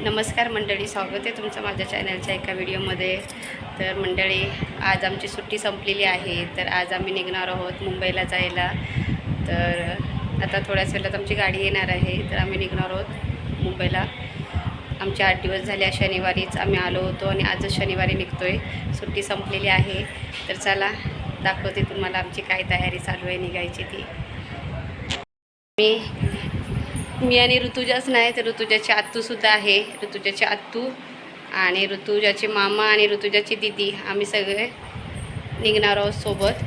नमस्कार मंडळी स्वागत आहे तुमचं माझ्या चॅनलच्या एका व्हिडिओमध्ये तर मंडळी आज आमची सुट्टी संपलेली आहे तर आज आम्ही निघणार आहोत मुंबईला जायला. तर आता थोड्याच वेळात आमची गाडी येणार आहे तर आम्ही निघणार आहोत मुंबईला. आमचे आठ दिवस झाले शनिवारीच आम्ही आलो होतो आणि आजच शनिवारी निघतो आहे सुट्टी संपलेली आहे. तर चला दाखवते तुम्हाला आमची काय तयारी चालू आहे निघायची ती. मी मी आणि ऋतुजाच नाही तर ऋतुजाची आत्तूसुद्धा आहे. ऋतुजाची आत्तू आणि ऋतुजाचे मामा आणि ऋतुजाची दिदी. आम्ही सगळे निघणार आहोत सोबत.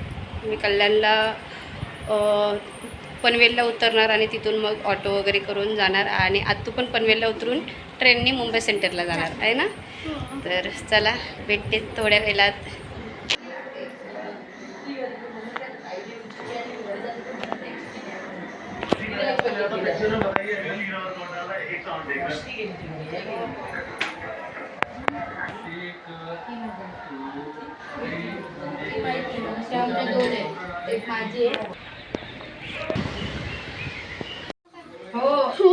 मी कल्याणला पनवेलला उतरणार आणि तिथून मग ऑटो वगैरे करून जाणार. आणि आत्तू पण पनवेलला उतरून ट्रेनने मुंबई सेंटरला जाणार. आहे ना? तर चला भेटते थोड्या वेळात. हो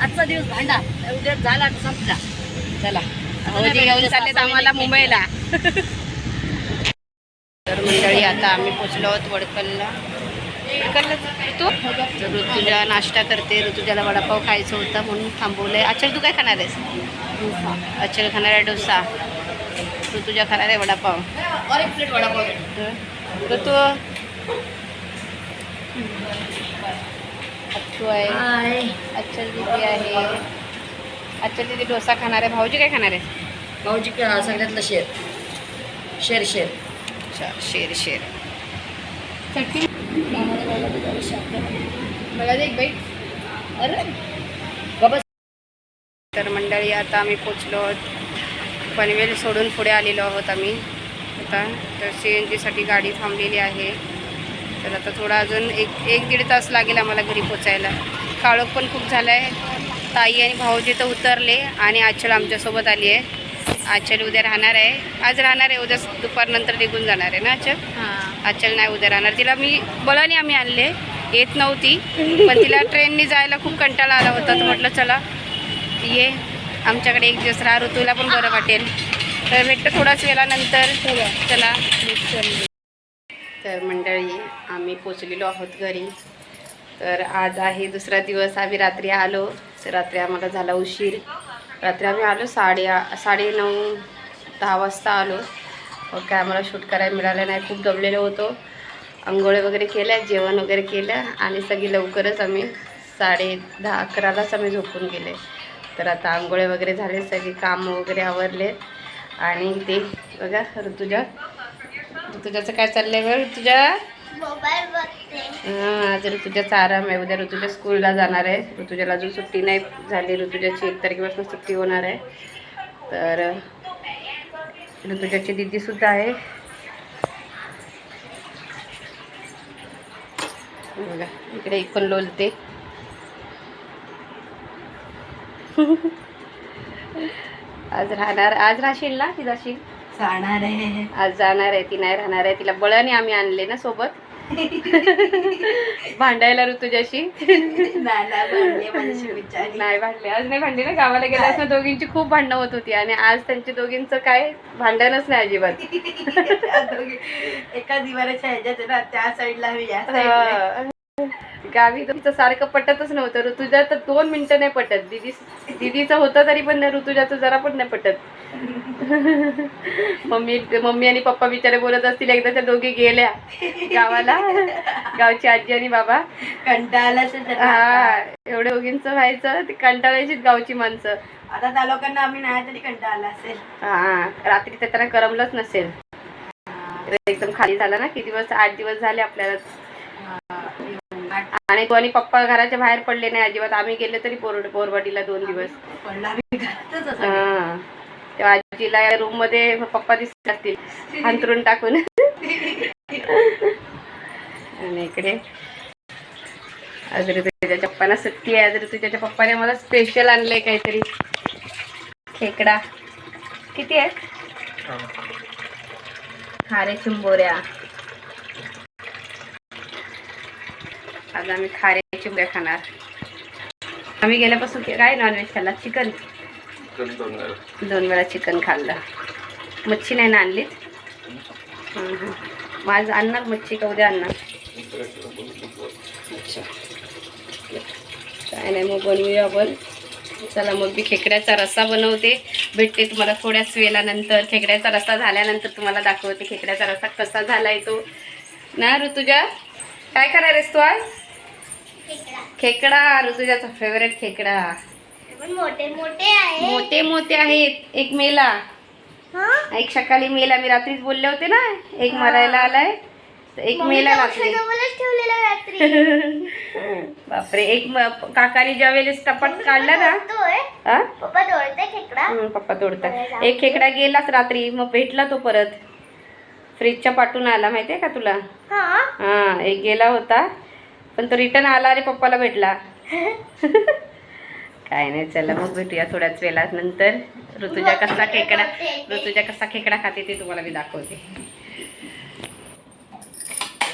आजचा दिवस भांडा. उद्या झाला संपला. चला. घेऊन चाललेत आम्हाला मुंबईला. तर मंडळी आता आम्ही पोचलो आहोत वडकलला तू? ऋतुजा नाश्ता करते. ऋतुजाला वडापाव खायचं होतं म्हणून थांबवलंय. अचल तू काय खाणार आहेस? अचल खाणार आहे डोसा. ऋतुजा खाणार आहे वडापाव. और एक प्लेट वडापाव तर तू अच्चू आहे अच्चल दिदी आहे. अच्चल दिदी डोसा खाणार आहे. भाऊजी काय खाणार आहे? भाऊजी का सगळ्यातलं शेर. शेर शेर. अच्छा शेर शेर. मला एक बाईट अरे. बाबा. तर मंडळी आता आम्ही पोचलो आहोत. पनवेल सोडून पुढे आलेलो आहोत आम्ही. आता तर सी एन जीसाठी गाडी थांबलेली आहे. तर आता थोडा अजून एक एक दीड तास लागेल आम्हाला घरी पोचायला. काळोख पण खूप झाला आहे ताई आणि भाऊजी तर उतरले आणि आचल आमच्यासोबत आली आहे. आचल उद्या राहणार आहे. आज राहणार आहे उद्या दुपारनंतर निघून जाणार आहे ना आचल? आचल नाही उद्या राहणार. तिला मी बोलाने आम्ही आणले. येत नव्हती. पण तिला ट्रेननी जायला खूप कंटाळा आला होता. तर म्हटलं चला ये. आमच्याकडे एक दिवस राहा. ऋतूला पण बरं वाटेल. तर भेटतं थोड्याच वेळानंतर. चला. तर मंडळी आम्ही पोचलेलो आहोत घरी. तर आज आहे दुसरा दिवस आम्ही रात्री आलो. तर रात्री आम्हाला झाला उशीर. रात्री आम्ही आलो साडे साडे नऊ दहा वाजता आलो. मग काय आम्हाला शूट करायला मिळालं नाही खूप दमलेलो होतो. आंघोळ वगैरे केल्या जेवण वगैरे केलं आणि सगळी लवकरच आम्ही साडे दहा अकरालाच आम्ही झोपून गेले. तर आता आंघोळे वगैरे झाले सगळे कामं वगैरे आवरले. आणि ते बघा ऋतुजा ऋतुजाचं काय चाललंय बघ ऋतुजा? हां आज ऋतुजाचा आराम आहे. उद्या ऋतुजा स्कूलला जाणार आहे. ऋतुजाला अजून सुट्टी नाही झाली. ऋतुजाची एक तारखेपासून सुट्टी होणार आहे. तर ऋतुजाची दिदीसुद्धा आहे. बघा इकडे एक पण लोलते. आज राहणार आज राहशील ना ती जाशील? जाणार आहे. आज जाणार आहे ती नाही राहणार आहे तिला बळाने आम्ही आणले ना सोबत. भांडायला ऋतुजाशी नाही भांडले आज नाही भांडले ना गावाला गेल्यास ना दोघींची खूप भांडणं होत होती आणि आज त्यांची दोघींचं काय भांडणच नाही अजिबात. एका दिवाराच्या ह्याच्यात त्या साईडला गावी तुमचं सारखं पटतच नव्हतं. ऋतुजा तर दोन मिनिटं नाही पटत. दिदी दिदीचं होतं तरी पण ऋतुजाचं जरा पण नाही पटत. मम्मी मम्मी आणि पप्पा बिचारे बोलत असतील एकदा त्या दोघी गेल्या गावाला. गावची आजी आणि बाबा. कंटाळा हा एवढे दोघींचं व्हायचं ते कंटाळायचीच गावची माणसं. आता त्या लोकांना आम्ही नाही तरी कंटाळा असेल. हा रात्री तर त्यांना करमलंच नसेल. एकदम खाली झाला ना किती दिवस आठ दिवस झाले आपल्याला. आणि तो आणि पप्पा घराच्या बाहेर पडले नाही अजिबात. आम्ही गेले तरी बोर बोरवाडीला दोन दिवस. हा. तेव्हा आजीला रूममध्ये पप्पा दिसत असतील. अंतरून टाकून. आणि इकडे. अजून तुझ्या पप्पांना सुट्टी आहे. अजून तुझ्या पप्पाने मला स्पेशल आणलंय काहीतरी. खेकडा. किती आहे खारे चिंबोऱ्या. आज आम्ही खारे चिंबऱ्या खाणार. आम्ही गेल्यापासून काय नॉनव्हेज खाल्ला? चिकन दोन वेळा. चिकन खाल्लं. मच्छी नाही ना आणलीत? हं, हं. मग आज आणणार मच्छी का उद्या आणणार? अच्छा. काय नाही मग बनवूया आपण. चला मग मी खेकड्याचा रस्सा बनवते. भेटते तुम्हाला थोड्याच वेळानंतर. खेकड्याचा रस्सा झाल्यानंतर तुम्हाला दाखवते खेकड्याचा रस्सा कसा झालाय तो. ना ऋतुजा? काय करणार आहेस तू आज? खेकडा ऋतुजाचा फेवरेट खेकडा. मोठे मोठे आहे मोठे मोठे आहेत. एक मेला. एक सकाळी मेला. मी रात्रीच बोलले होते ना एक मरायला आलाय एक मेला बापरे एक काकाने ज्या वेळेस टपाट काढला ना? पप्पा तोडते खेकडा. पप्पा तोडतात एक खेकडा गेलाच रात्री मग भेटला तो परत. फ्रीजच्या पाठून आला माहितीये का तुला? हा एक गेला होता. पण तो रिटर्न आला आणि पप्पाला भेटला. काय नाही चला मग भेटूया थोड्याच वेळात नंतर. ऋतुजा कसा खेकडा ऋतुजा कसा खेकडा खाते ते तुम्हाला मी दाखवते.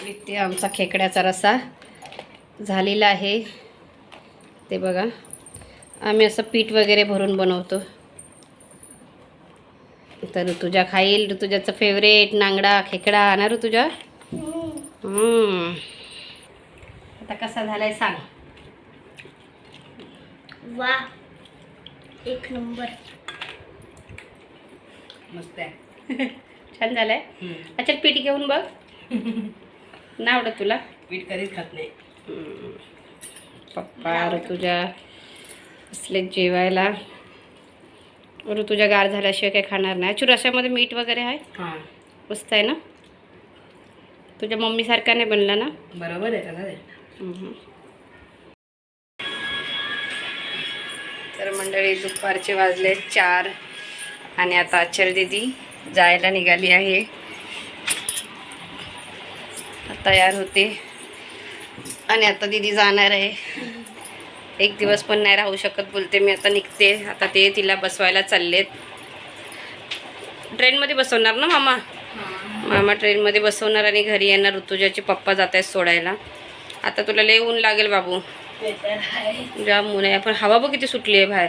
इथे आमचा खेकड्याचा रस्सा झालेला आहे. ते बघा. आम्ही असं पीठ वगैरे भरून बनवतो. तर ऋतुजा खाईल. ऋतुजाचं फेवरेट नांगडा खेकडा ना ऋतुजा? हम्म. आता कसा झालाय सांग. वा. एक नंबर. मस्त आहे. छान झालंय. अच्छा पीठ घेऊन बघ. नाही आवडत तुला. पीठ कधीच खात नाही. पप्पा ऋतुजा असले जेवायला. ऋतुजा गार झाल्याशिवाय काही खाणार नाही. चू रशामध्ये मीठ वगैरे आहे? हां. मस्त आहे ना? तुझ्या मम्मीसारखा नाही बनला ना? बरोबर आहे. तर मंडळी दुपारचे वाजले चार आणि आता अचल दिदी जायला निघाली आहे. तयार होते आणि आता दिदी जाणार आहे. एक दिवस पण नाही राहू शकत बोलते मी आता निघते. आता ते तिला बसवायला चाललेत. ट्रेनमध्ये बसवणार ना मामा? मामा ट्रेनमध्ये बसवणार आणि घरी येणार. ऋतुजाचे पप्पा जात आहेत सोडायला. आता तुला लय ऊन लागेल बाबू. जाम ऊन आहे पण हवा बघ किती सुटली आहे.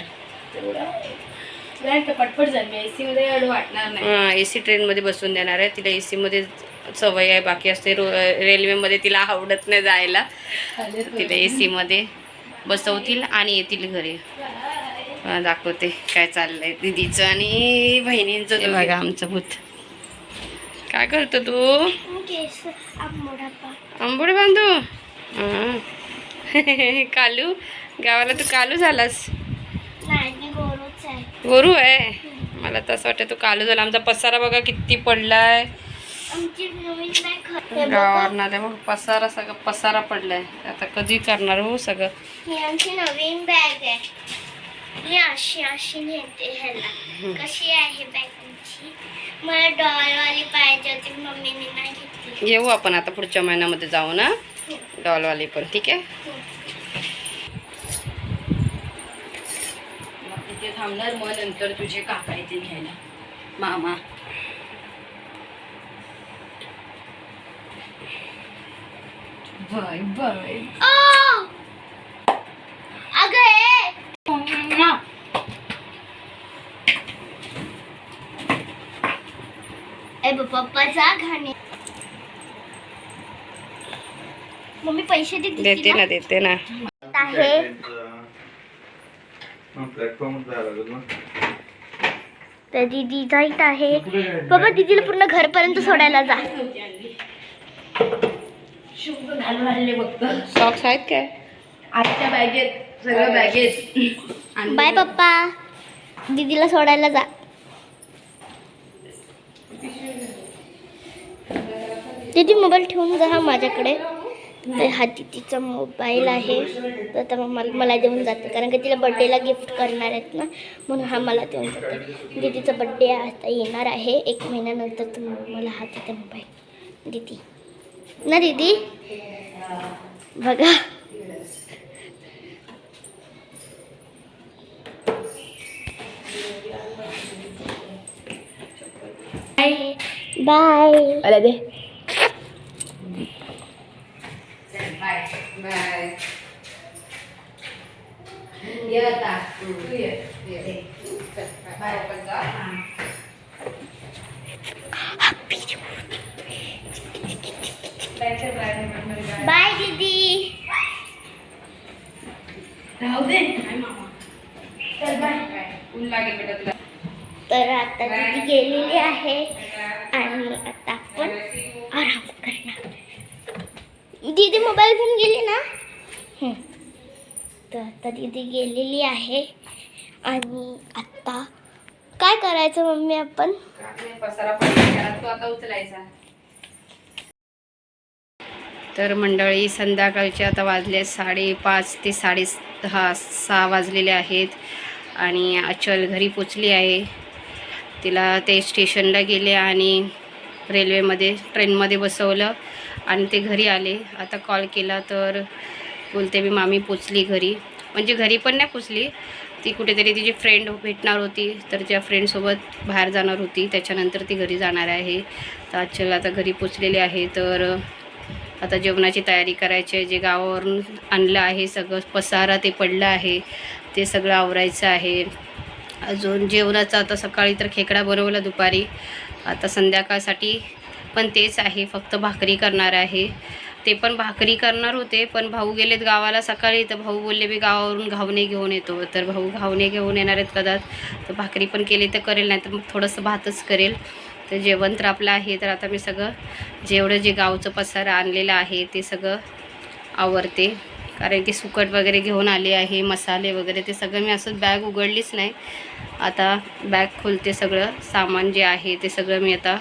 बाहेर पटपट जाईल मी एसी मध्ये एवढं वाटणार नाही. ए सी ट्रेनमध्ये बसून देणार आहे. तिला ए सीमध्ये सवय आहे. बाकी असते रो रेल्वेमध्ये तिला आवडत नाही जायला. तिला ए सीमध्ये बसवतील आणि येतील घरी. दाखवते काय चाललंय दिदीचं आणि बहिणींचं ते बघा आमचं भूत. काय करतो तू? आंबोड बांधू. कालू गावाला तू कालू झालास? गोरू आहे? मला तसं वाटतं तू कालू झाला. आमचा पसारा बघा किती पडलाय. गावावर मग पसारा सगळं पसारा पडलाय. आता कधी करणार हो सगळं? आमची नवीन बॅग आहे. ही अशी अशी नेते ह्याला. कशी आहे बॅग तुमची मला डॉलवाली पाहिजे होती मम्मीने नाही घेतली. येऊ आपण आता पुढच्या महिन्यामध्ये जाऊ ना डॉलवाली पण ठीक आहे? तिथे थांबणार मग नंतर तुझे काका येतील घ्यायला. मामा. Bye bye. पप्पाचा घाणे. मम्मी पैसे देते देते ना. देते ना. आहे. तर दीदी जाईत आहे. बाबा दीदीला पूर्ण घरपर्यंत सोडायला जा. सॉक्स आहेत काय? आजच्या बॅगेत सगळं बॅगेत बाय पप्पा. दीदीला सोडायला जा. दीदी मोबाईल ठेवून जा हा माझ्याकडे. तर हा तिचा मोबाईल आहे. तर आता मग मला मला देऊन जाते. कारण की तिला बड्डेला गिफ्ट करणार आहेत ना म्हणून हा मला देऊन जाते. दीदीचा बड्डे आता येणार आहे. एक महिन्यानंतर तर मला हा तिचा मोबाईल दीदी. ना दीदी? बघा. बाय आला दे बाय बाय ये आता तू ये ये. चल, बाय पण जा. बाय दीदी. राहू दे. बाय. तर आता दीदी गेलेली आहे आणि आता आपण आराम करणार. दीदी मोबाईल घेऊन गेली ना. तर आता दीदी गेलेली आहे आणि आता काय करायचं मम्मी आपण? पसारा पडला. तो आता उचलायचा. तर मंडळी संध्याकाळचे आता वाजले साडेपाच ते साडे दहा सहा वाजलेले आहेत आणि अचल घरी पोचली आहे. तिला ते स्टेशनला गेले आणि रेल्वेमध्ये ट्रेनमध्ये बसवलं आणि ते घरी आले. आता कॉल केला तर बोलते मी मामी पोचली घरी. म्हणजे घरी पण नाही पोचली. ती कुठेतरी तिची फ्रेंड भेटणार होती तर त्या फ्रेंडसोबत बाहेर जाणार होती. त्याच्यानंतर ती घरी जाणार आहे. तर अचल आता घरी पोचलेली आहे. तर आता जेवणाची तयारी करायची आहे जे गावावरून आणलं आहे सगळं पसारा ते पडलं आहे ते सगळं आवरायचं आहे. अजून जेवणाचं आता सकाळी तर खेकडा बनवला दुपारी. आता संध्याकाळसाठी पण तेच आहे फक्त भाकरी करणार आहे. ते पण भाकरी करणार होते पण भाऊ गेलेत गावाला सकाळी. तर भाऊ बोलले मी गावावरून घावणे घेऊन येतो. तर भाऊ घावणे घेऊन येणार आहेत कदाच. तर भाकरी पण केली तर करेल नाही तर मग थोडंसं भातच करेल. तर जेवण तर आपलं आहे तर आता मी सगळं जेवढं जे गावचं पसारा आणलेलं आहे ते सगळं आवरते. कारण की सुकट वगैरे घेऊन आले आहे मसाले वगैरे ते सगळं मी असं बॅग उघडलीच नाही. आता बॅग खोलते सगळं सामान जे आहे ते सगळं मी आता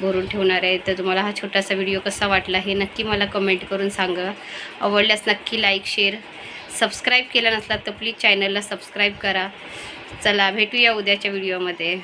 भरून ठेवणार आहे. तर तुम्हाला हा छोटासा व्हिडिओ कसा वाटला हे नक्की मला कमेंट करून सांगा. आवडल्यास नक्की लाईक शेअर सबस्क्राईब केला नसला तर प्लीज चॅनलला सबस्क्राईब करा. चला भेटूया उद्याच्या व्हिडिओमध्ये